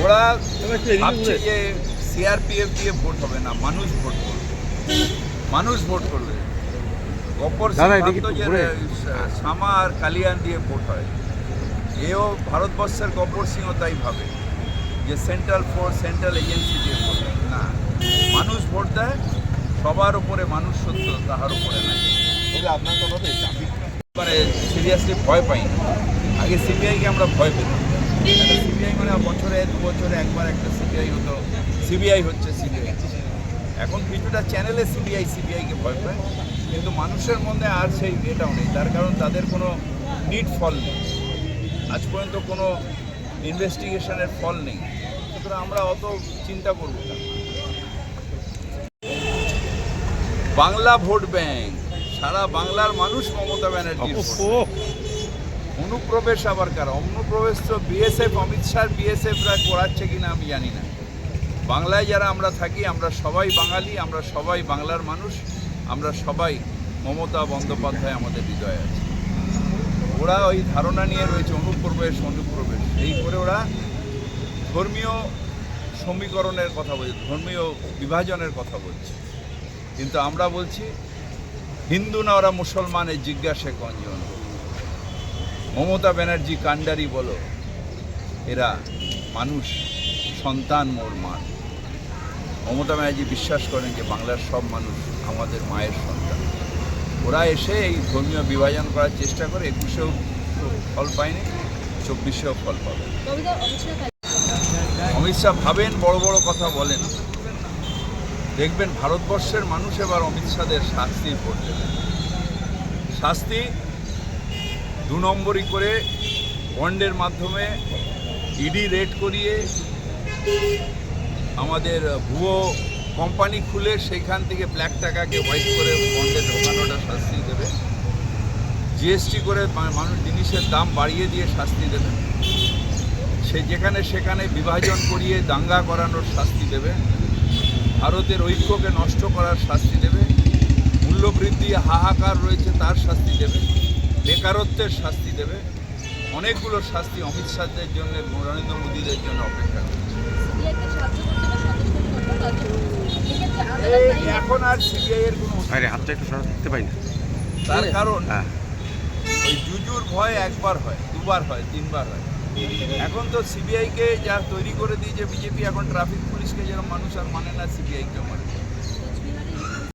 ওরা ভাবছে যে সিআরপিএফ দিয়ে ভোট হবে না মানুষ ভোট করবে। মানুষ ভোট করবে। ঘুরে। শামা আর কালিয়ান দিয়ে ভোট হয়। এও ভারতবর্ষের গব্বর সিংও তাই ভাবে যে সেন্ট্রাল ফোর্স সেন্ট্রাল এজেন্সি দিয়ে ভোট। না মানুষ ভোট দেয় সবার উপরে মানুষ সত্য তাহার উপরে নাই। আপনার ট্রাফিক মানে সিরিয়াসলি ভয় পাই না। আগে সিবিআইকে আমরা ভয় পেতাম। সিবিআই মানে বছরে দু বছরে একবার একটা সিবিআই হতো। সিবিআই হচ্ছে সিবিআই এখন কিছুটা চ্যানেলে সিবিআই সিবিআইকে ভয় পায়। কিন্তু মানুষের মধ্যে আর সেই এটাও নেই। তার কারণ তাদের কোনো নিট ফল নেই। আজ পর্যন্ত কোনো ইনভেস্টিগেশনের ফল নেই। সুতরাং আমরা অত চিন্তা করব না। Bangla vote bank. সারা বাংলার মানুষ মমতা ব্যানার্জি অনুপ্রবেশ আবার কার? অনুপ্রবেশ তো বিএসএফ অমিত শাহ বিএসএফরা করাচ্ছে কিনা আমি জানি না। বাংলায় যারা আমরা থাকি, আমরা সবাই বাঙালি, আমরা সবাই বাংলার মানুষ, আমরা সবাই মমতা বন্দ্যোপাধ্যায় আমাদের হৃদয়ে আছে। ওরা ওই ধারণা নিয়ে রয়েছে, অনুপ্রবেশ অনুপ্রবেশ। এই করে ওরা ধর্মীয় সমীকরণের কথা বলছে, ধর্মীয় বিভাজনের কথা বলছে। কিন্তু আমরা বলছি, হিন্দু না ওরা মুসলমানের জিজ্ঞাসে কঞ্জন মমতা ব্যানার্জি কান্ডারি বলো। এরা মানুষ, সন্তান মোর মা। মমতা ব্যানার্জি বিশ্বাস করেন যে বাংলার সব মানুষ আমাদের মায়ের সন্তান। ওরা এসে এই ধর্মীয় বিভাজন করার চেষ্টা করে, একুশেও ফল পায়নি, চব্বিশেও ফল পাবে। অমিত শাহ ভাবেন, বড় বড় কথা বলেন। দেখবেন ভারতবর্ষের মানুষ এবার অমিত শাহের শাস্তি দেবে। শাস্তি দু নম্বরই করে বন্ডের মাধ্যমে ইডি রেড করিয়ে আমাদের ভুয়ো কোম্পানি খুলে সেইখান থেকে ব্ল্যাক টাকাকে হোয়াইট করে বন্ডে ঢোকানোটা শাস্তি দেবে। জিএসটি করে মানুষ জিনিসের দাম বাড়িয়ে দিয়ে শাস্তি দেবে। সে যেখানে সেখানে বিভাজন করিয়ে দাঙ্গা করানোর শাস্তি দেবে। ভারতের ঐক্যকে নষ্ট করার শাস্তি দেবে। মূল্যবৃদ্ধি, হাহাকার রয়েছে তার শাস্তি দেবে। বেকারত্বের শাস্তি দেবে। অনেকগুলো শাস্তি অমিত শাহের জন্য নরেন্দ্র মোদীদের জন্য অপেক্ষা করছে। এখন আর সিবিআই এর কোনো হাতটা একটু সরা দেখতে পাই না। তার কারণ হ্যাঁ। ওই জুজুর ভয় একবার হয় দুবার হয় তিনবার হয়। এখন তো সিবিআইকে যা তৈরি করে দিয়েছে বিজেপি এখন ট্রাফিক পুলিশকে যেরকম মানুষ আর মানে না সিবিআইকে মানে